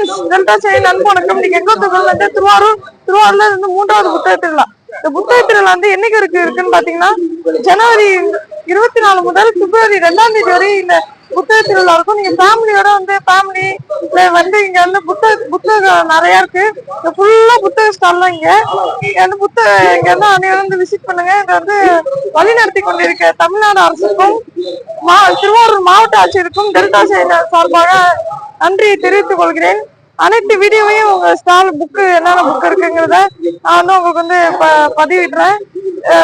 Friends delta chain அன்பு வணக்கம். நீங்க எங்க வந்து திருவாரூர் திருவாரூர்ல இருந்து மூன்றாவது புத்தக திருவிழா இந்த புத்தக திருவிழா வந்து என்னைக்கு இருக்கு இருக்குன்னு பாத்தீங்கன்னா ஜனவரி இருபத்தி நாலு முதல் பிப்ரவரி ரெண்டாம் தேதி வரை இந்த புத்தக திருவிழா இருக்கும் நீங்க ஃபேமிலியோட வந்து ஃபேமிலி வந்து இங்க வந்து புத்தக புத்தகம் நிறைய இருக்கு. இங்க ஃபுல்லா புத்தக ஸ்டால் இங்க. இங்க வந்து புத்தக இங்க வந்து அனைவரும் வந்து விசிட் பண்ணுங்க. இங்க வந்து வழிநடத்தி கொண்டிருக்க தமிழ்நாடு அரசுக்கும் மா திருவாரூர் மாவட்ட ஆட்சியருக்கும் டெல்டா செயலர் சார்பாக நன்றியை தெரிவித்துக் கொள்கிறேன். அனைத்து வீடியோவையும் உங்க ஸ்டால் புக்கு என்னென்ன புக் இருக்குங்கிறத நான் வந்து உங்களுக்கு வந்து ப- பதிவிடுறேன்.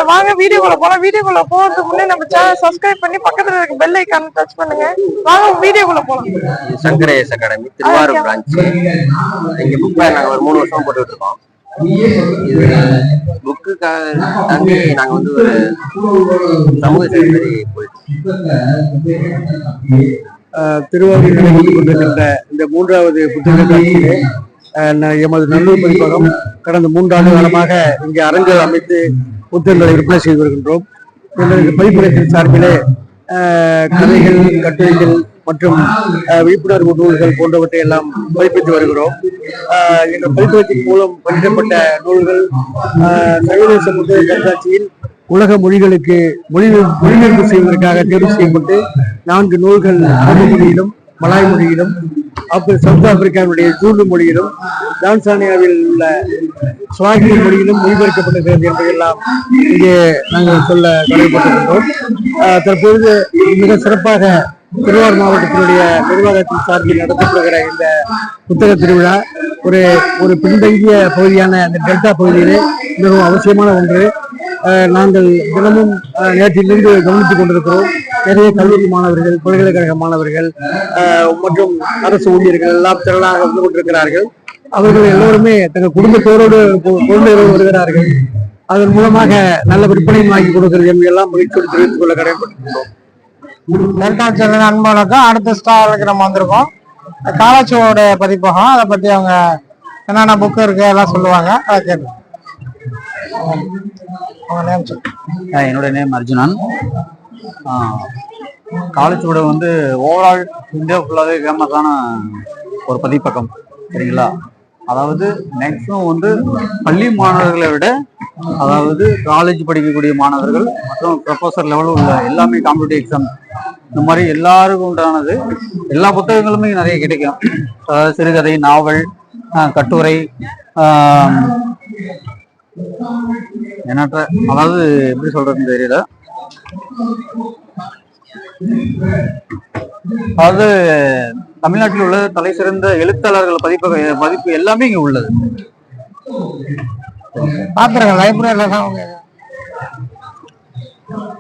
வாங்க வீடியோக்குள்ள போலாம். வீடியோக்குள்ள போறதுக்கு முன்னே நம்ம சேனல் சப்ஸ்கிரைப் பண்ணி பக்கத்துல இருக்க பெல் ஐக்கான் டச் பண்ணுங்க. வாங்க வீடியோக்குள்ள போலாம். சங்கரேஸ் அகாடமி திருவாரூர் பிரான்ச் இங்க புக் நாங்க ஒரு மூணு வருஷம் போட்டுட்டு இருக்கோம் இது புக்கு தாண்டி நாங்க வந்து ஒரு சமூக சேவை போயிட்டு திருவாரூர் கொண்டிருக்கின்ற இந்த மூன்றாவது புத்தக காட்சியிலே அஹ் ந- எமது நல்லூர் பதிப்பகம் கடந்த மூன்றாண்டு காலமாக இங்கே அரங்குகள் அமைத்து புத்தகங்களை விற்பனை செய்து வருகின்றோம். எங்களது சார்பிலே கதைகள் கட்டுரைகள் மற்றும் விழிப்புணர்வு நூல்கள் போன்றவற்றை எல்லாம் பதிப்பித்து வருகிறோம். எங்கள் பதிப்பகத்தின் மூலம் வெளியிடப்பட்ட நூல்கள் சர்வதேச புத்தக கண்காட்சியில் உலக மொழிகளுக்கு மொழி மொழிபெயர்ப்பு செய்வதற்காக தேர்வு செய்யப்பட்டு நான்கு நூல்கள் தமிழ் மொழியிலும் மலாய் மொழியிலும் அப்புறம் சவுத் ஆப்பிரிக்காவுடைய ஜூலு மொழியிலும் டான்சானியாவில் உள்ள சுவாகிலி மொழியிலும் மொழிபெயர்க்கப்பட்டிருக்கிறது என்பதெல்லாம் இங்கே நாங்கள் சொல்ல கடமைப்பட்டிருக்கிறோம் தற்பொழுது மிக சிறப்பாக திருவாரூர் மாவட்டத்தினுடைய நிர்வாகத்தின் சார்பில் நடத்தப்படுகிற இந்த புத்தக திருவிழா ஒரு ஒரு பின்தங்கிய பகுதியான இந்த டெல்டா பகுதியிலே மிகவும் அவசியமான ஒன்று. நாங்கள் தினமும் நேற்றிலிருந்து கவனித்துக் கொண்டிருக்கிறோம். நிறைய கல்லூரி மாணவர்கள் பல்கலைக்கழக மாணவர்கள் மற்றும் அரசு ஊழியர்கள் எல்லாம் திரளாக வந்து கொண்டிருக்கிறார்கள். அவர்கள் எல்லோருமே தங்கள் குடும்பத்தோடு குழந்தைகளோடு வருகிறார்கள். அதன் மூலமாக நல்ல விற்பனையும் வாங்கி கொடுக்கிறது எல்லாம் மகிழ்ச்சியோடு தெரிவித்துக் கொள்ள கடமைப்பட்டிருக்கிறோம் டெல்டா சேனல் அடுத்த ஸ்டாலுக்கு நம்ம வந்திருக்கோம். காலாட்சியோட பதிப்பகம் அதை பத்தி அவங்க என்னென்ன புக்கு இருக்கு எல்லாம் சொல்லுவாங்க. அதை கேட்டு என்னோட நேம் அர்ஜுனன். காலேஜ் கூட வந்து ஓவரால் இந்தியா ஃபுல்லாகவே ஃபேமஸான ஒரு பதிப்பக்கம் சரிங்களா? அதாவது மேக்ஸிமம் வந்து பள்ளி மாணவர்களை விட அதாவது காலேஜ் படிக்கக்கூடிய மாணவர்கள் மற்றும் ப்ரொஃபஸர் லெவலில் உள்ள எல்லாமே காம்படிட்டிவ் எக்ஸாம் இந்த மாதிரி எல்லாருக்கும் உண்டானது எல்லா புத்தகங்களுமே நிறைய கிடைக்கும். அதாவது சிறுகதை நாவல் கட்டுரை எண்ணற்ற அதாவது எப்படி சொல்றதுன்னு தெரியல. அதாவது தமிழ்நாட்டில் உள்ள தலை சிறந்த எழுத்தாளர்கள் பதிப்பக பதிப்பு எல்லாமே இங்க உள்ளது. பாத்துருங்க லைப்ரரியில தான் அவங்க.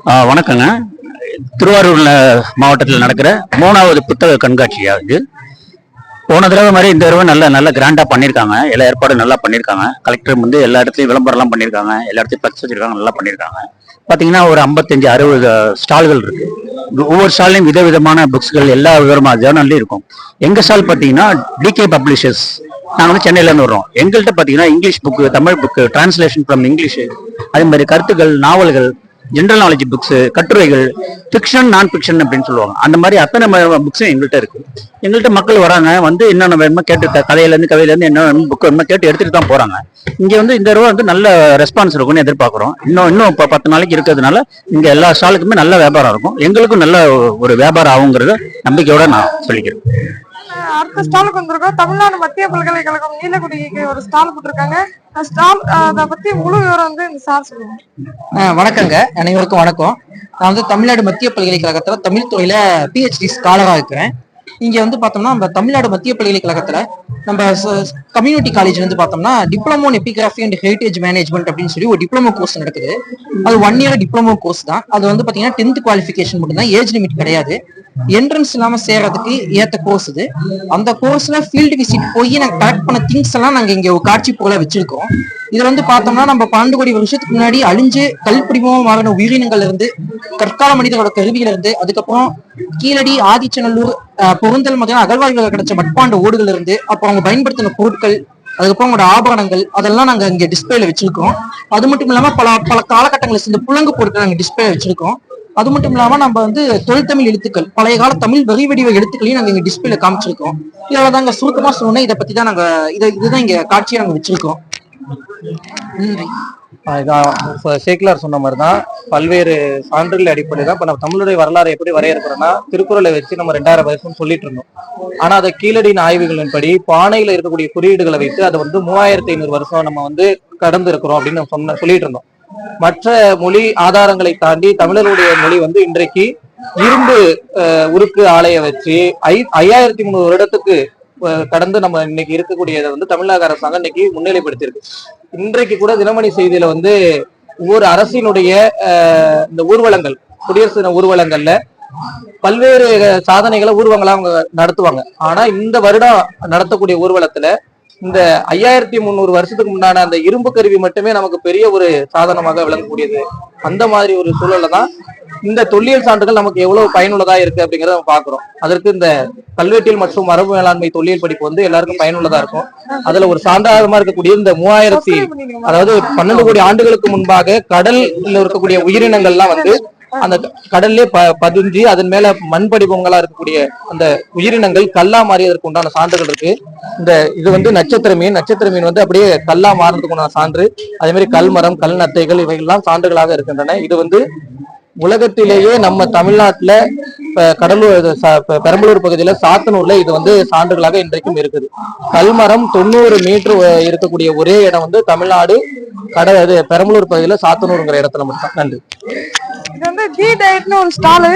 ஆ, வணக்கங்க. திருவாரூர்ல மாவட்டத்தில் நடக்கிற மூணாவது புத்தக கண்காட்சியா இது? போன தடவை மாதிரி இந்த தடவை நல்ல நல்ல கிராண்டா பண்ணியிருக்காங்க எல்லா ஏற்பாடும் நல்லா பண்ணியிருக்காங்க கலெக்டர் வந்து எல்லா இடத்துலையும் விளம்பரம்லாம் பண்ணியிருக்காங்க எல்லா இடத்தையும் பச்சு வச்சிருக்காங்க. நல்லா பண்ணியிருக்காங்க பார்த்தீங்கன்னா ஒரு ஐம்பத்தஞ்சு அறுபது ஸ்டால்கள் இருக்கு. ஒவ்வொரு ஸ்டால்லையும் விதவிதமான புக்ஸ்கள் எல்லா விதமா ஜேர்னல்லையும் இருக்கும். எங்க ஸ்டால் பார்த்தீங்கன்னா டிகே பப்ளிஷர்ஸ் நாங்கள் வந்து சென்னையில இருந்து வர்றோம். எங்கள்கிட்ட பார்த்தீங்கன்னா English book Tamil book translation from English அதே மாதிரி கருத்துக்கள் நாவல்கள் ஜென்ரல் நாலேஜ் புக்ஸ் கட்டுரைகள் ஃபிக்ஷன் நான் ஃபிக்ஷன் அப்படின்னு சொல்லுவாங்க. அந்த மாதிரி அத்தனை புக்ஸும் எங்கள்கிட்ட இருக்கு. எங்கள்கிட்ட மக்கள் வராங்க வந்து என்னென்ன வேணுமோ கேட்டு க- கதையிலேருந்து கதையிலேருந்து என்ன புக் வேணுமோ கேட்டு எடுத்துகிட்டு தான் போகிறாங்க இங்கே வந்து இந்த தடவை வந்து நல்ல ரெஸ்பான்ஸ் இருக்கும்னு எதிர்பார்க்குறோம். இன்னும் இன்னும் இப்போ பத்து நாளைக்கு இருக்கிறதுனால இங்கே எல்லா ஸ்டாலுக்குமே நல்ல வியாபாரம் இருக்கும். எங்களுக்கும் நல்ல ஒரு வியாபாரம் ஆகுங்கிறத நம்பிக்கையோட நான் சொல்லிக்கிறேன். அடுத்த ஸ்டாலுக்கு வந்திருக்கோம். தமிழ்நாடு மத்திய பல்கலைக்கழகம் நீலக்குடிக்கு ஒரு ஸ்டால் போட்டிருக்காங்க. ஸ்டால் அதை பத்தி முழு விவரம் வந்து இந்த சார் சொல்லுவாங்க. வணக்கங்க. அனைவருக்கும் வணக்கம். நான் வந்து தமிழ்நாடு மத்திய பல்கலைக்கழகத்துல தமிழ் துறையில பிஹெச்டி ஸ்காலரா இருக்கிறேன். இங்க வந்து பார்த்தோம்னா நம்ம தமிழ்நாடு மத்திய பல்கலைக்கழகத்துல நம்ம கம்யூனிட்டி காலேஜ் வந்து பார்த்தோம்னா diploma in epigraphy and heritage management அப்படின்னு சொல்லி ஒரு டிப்ளமோ கோர்ஸ் நடக்குது. அது ஒன் இயர் டிப்ளமோ கோர்ஸ் தான். அது வந்து பாத்தீங்கன்னா டென்த் குவாலிஃபிகேஷன் மட்டும் தான் ஏஜ் லிமிட் கிடையாது. என்ட்ரன்ஸ் இல்லாம சேர்றதுக்கு ஏத்த கோர்ஸ் இது. அந்த கோர்ஸ்ல ஃபீல்டு விசிட் போய் நாங்க கலெக்ட் பண்ண திங்ஸ் எல்லாம் நாங்க இங்க ஒரு காட்சி போல வச்சிருக்கோம். இதுல வந்து பார்த்தோம்னா நம்ம பன்னெண்டு கோடி வருஷத்துக்கு முன்னாடி அழிஞ்சு கல்பிடிமமா மாறின உயிரினங்கள்ல இருந்து கற்கால மனிதர்களோட கருவியில இருந்து அதுக்கப்புறம் கீழடி ஆதிச்சநல்லூர் பொருந்தல் முதல்ல அகழ்வாய்வுகள் கிடைச்ச மட்பாண்ட ஓடுகள் இருந்து அப்புறம் அவங்க பயன்படுத்தின பொருட்கள் அதுக்கப்புறம் அவங்களோட ஆபரணங்கள் அதெல்லாம் நாங்க இங்க டிஸ்பிளேல வச்சிருக்கோம். அது மட்டும் இல்லாம பல பல காலகட்டங்களில் சேர்ந்த புலங்கு பொருட்கள் நாங்க டிஸ்பிளே வச்சிருக்கோம். அது மட்டும் இல்லாம நம்ம வந்து தொழில்தமிழ் எழுத்துக்கள் பழைய கால தமிழ் வரி வடிவ எழுத்துக்களையும் நாங்க இங்க டிஸ்பிளேல காமிச்சிருக்கோம். இதனால தாங்க சுருக்கமா சொன்னேன் இதை பத்தி தான் நாங்க இதை இதுதான் இங்க காட்சியை நாங்க வச்சிருக்கோம். இதான் சேக்கிலார் சொன்ன மாதிரி தான் பல்வேறு சான்றுகள் அடிப்படையில் தான் இப்போ நம்ம தமிழுடைய வரலாறு எப்படி வரையறுக்கிறோம்னா திருக்குறளை வச்சு நம்ம ரெண்டாயிரம் வருஷம் சொல்லிட்டு இருந்தோம். ஆனா அதை கீழடியின் ஆய்வுகளின்படி பானையில இருக்கக்கூடிய குறியீடுகளை வைத்து அதை வந்து மூவாயிரத்தி ஐநூறு வருஷம் நம்ம வந்து கடந்து இருக்கிறோம் அப்படின்னு சொன்ன சொல்லிட்டு இருந்தோம். மற்ற மொழி ஆதாரங்களை தாண்டி தமிழருடைய மொழி வந்து இன்றைக்கு இரும்பு உருக்கு ஆலையை வச்சு ஐ ஐயாயிரத்தி முந்நூறு வருடத்துக்கு கடந்து நம்ம இன்னைக்கு இருக்கக்கூடியதை வந்து தமிழக அரசாங்கம் இன்னைக்கு முன்னிலைப்படுத்தியிருக்கு. இன்றைக்கு கூட தினமணி செய்தியில வந்து ஒவ்வொரு அரசினுடைய அஹ், இந்த ஊர்வலங்கள் குடியரசு தின ஊர்வலங்கள்ல பல்வேறு சாதனைகளை ஊர்வலங்களா அவங்க நடத்துவாங்க. ஆனா இந்த வருடம் நடத்தக்கூடிய ஊர்வலத்துல இந்த ஐயாயிரத்தி முந்நூறு வருஷத்துக்கு முன்னான அந்த இரும்பு கருவி மட்டுமே நமக்கு பெரிய ஒரு சாதனமாக விளங்கக்கூடியது. அந்த மாதிரி ஒரு சூழல்ல தான் இந்த தொல்லியல் சான்றுகள் நமக்கு எவ்வளவு பயனுள்ளதா இருக்கு அப்படிங்கறத நம்ம பாக்குறோம். அதற்கு இந்த கல்வெட்டியல் மற்றும் மரபு மேலாண்மை தொல்லியல் படிப்பு வந்து எல்லாருக்கும் பயனுள்ளதா இருக்கும். அதுல ஒரு சான்றாகமா இருக்கக்கூடிய இந்த மூவாயிரத்தி அதாவது பன்னெண்டு கோடி ஆண்டுகளுக்கு முன்பாக கடல்ல இருக்கக்கூடிய உயிரினங்கள்லாம் வந்து அந்த கடல்லே ப பதிஞ்சு அதன் மேல மண் படிவங்களா இருக்கக்கூடிய அந்த உயிரினங்கள் கல்லா மாறியதற்கு உண்டான சான்றுகள் இருக்கு. இந்த இது வந்து நட்சத்திர மீன் நட்சத்திர மீன் வந்து அப்படியே கல்லா மாறதுக்கு உண்டான சான்று. அதே மாதிரி கல்மரம் கல் நத்தைகள் இவைகள்லாம் சான்றுகளாக இருக்கின்றன. இது வந்து உலகத்திலேயே நம்ம தமிழ்நாட்டுல கடலூர் பெரம்பலூர் பகுதியில சாத்தனூர்ல இது வந்து சான்றுகளாக இன்றைக்கும் இருக்குது. கல்மரம் தொண்ணூறு மீட்டர் இருக்கக்கூடிய ஒரே இடம் வந்து தமிழ்நாடு கடல் பெரம்பலூர் பகுதியில சாத்தனூருங்கிற இடத்துல மட்டும் நன்றி. டி டயட்னு ஒரு ஸ்டாலு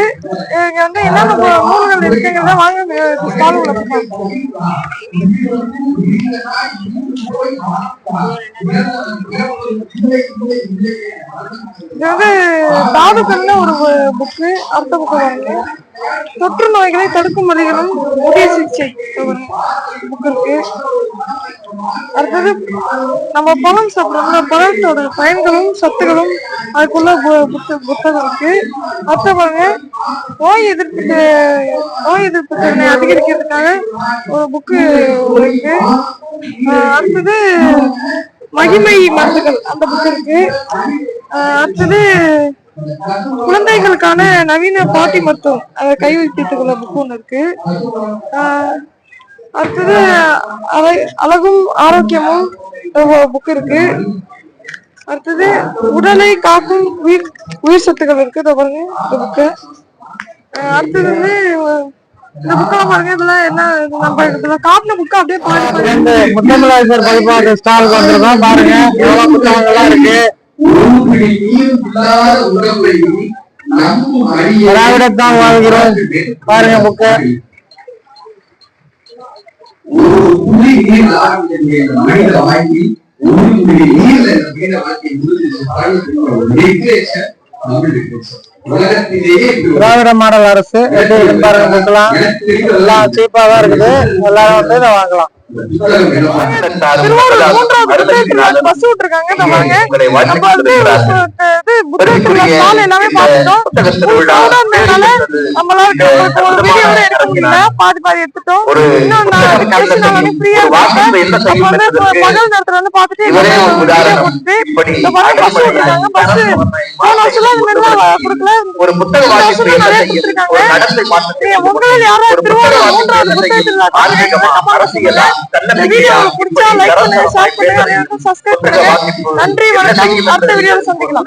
இங்க வந்து என்னென்ன நூல்கள் இருக்குங்கிறத வாங்க ஸ்டால் உள்ள இது வந்து தாதுக்கள்னு ஒரு புக்கு அடுத்த புக்கு வாங்க தொற்று நோய்களை தடுக்கும் முறைகளும் புதிய சிகிச்சை புக் இருக்கு. அடுத்தது நம்ம பழம் சாப்பிடுறோம்ல பழத்தோட பயன்களும் சத்துகளும் அதுக்குள்ள பு- புத்தகம் இருக்கு. அடுத்த பாருங்க நோய் எதிர்ப்பு நோய் எதிர்ப்பு திறனை அதிகரிக்கிறதுக்காக ஒரு புக்கு இருக்கு. அடுத்தது மகிமை மருந்துகள் அந்த புக் இருக்கு. அடுத்தது குழந்தைகளுக்கான நவீன பாட்டி மருத்துவம் அதை கை புக்கு புக் ஒன்று இருக்கு அடுத்தது அழ- அழகும் ஆரோக்கியமும் புக் இருக்கு. அடுத்தது உடலை காக்கும் உயிர் உயிர் சத்துக்கள் இருக்கு. இதை பாருங்க இந்த புக்கு அடுத்தது வந்து இந்த புக்கெல்லாம் பாருங்க இதெல்லாம் என்ன நம்ம இதுல காட்டின புக்கு அப்படியே பாருங்க முத்தமிழாசர் பதிப்பாக ஸ்டால் பாருங்க எவ்வளவு புத்தகங்கள்லாம் இருக்கு. திராவிடத்தான் வாழ்கிறோம். பாருங்க புக்கு ஒரு புள்ளி நீர் மனித வாழ்க்கையில் ஒரு புள்ளி நீர்ல இந்த மனித வாழ்க்கை முடிஞ்சு திராவிட மாடல் அரசு எப்படி பாருங்க புக்கெல்லாம் எனக்கு தெரிந்த எல்லாம் சீப்பா தான் இருக்குது. எல்லாரும் வந்து இதை வாங்கலாம். பாதி பாதி எடுத்துட்டோம். பகல் நேரத்துல வந்து பார்த்துட்டு இவரே ஒரு புத்தக வாசிப்பு உங்களில் யாராவது திருவாரூர் மூன்றாவது புத்தகத்தில் நன்றி வணக்கம். அடுத்த வீடியோல சந்திக்கலாம்.